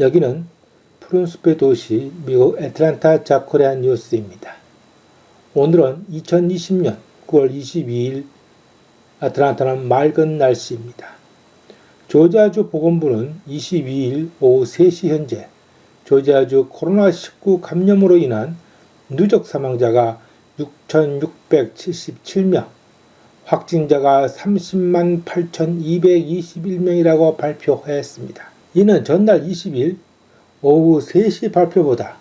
여기는 푸른숲의 도시 미국 애틀란타 자코리안 뉴스입니다. 오늘은 2020년 9월 22일 아틀란타는 맑은 날씨입니다. 조지아주 보건부는 22일 오후 3시 현재 조지아주 코로나19 감염으로 인한 누적 사망자가 6,677명, 확진자가 30만 8,221명이라고 발표했습니다. 이는 전날 20일 오후 3시 발표보다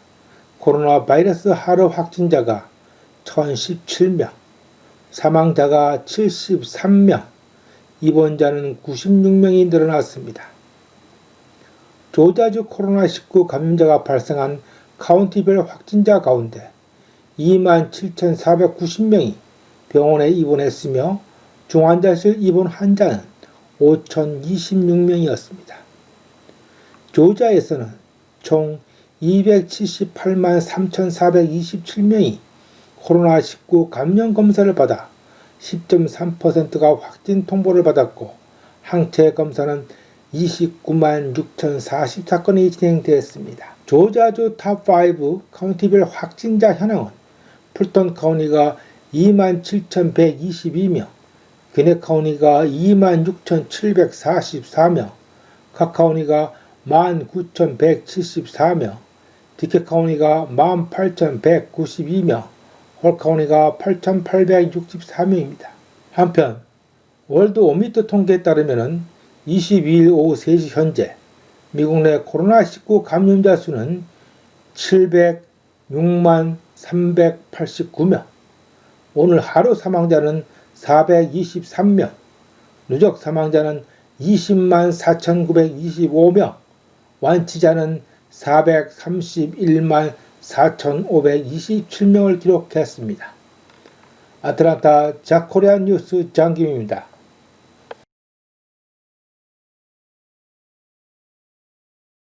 코로나 바이러스 하루 확진자가 1017명, 사망자가 73명, 입원자는 96명이 늘어났습니다. 조자주 코로나19 감염자가 발생한 카운티별 확진자 가운데 27,490명이 병원에 입원했으며 중환자실 입원 환자는 5,026명이었습니다. 조지아에서는 총 278만 3,427명이 코로나19 감염 검사를 받아 10.3%가 확진 통보를 받았고 항체 검사는 29만 6,044건이 진행되었습니다. 조지아주 탑5 카운티별 확진자 현황은 풀턴 카운티가 27,122명, 귀네 카운티가 26,744명, 카카오니가 19,174명, 디케 카운티가 18,192명, 홀 카운티가 8,864명입니다. 한편 월드 오미터 통계에 따르면 22일 오후 3시 현재 미국 내 코로나19 감염자 수는 706만 389명, 오늘 하루 사망자는 423명, 누적 사망자는 20만 4,925명, 완치자는 431만 4,527명을 기록했습니다. 아틀란타 자코리안 뉴스 장김입니다.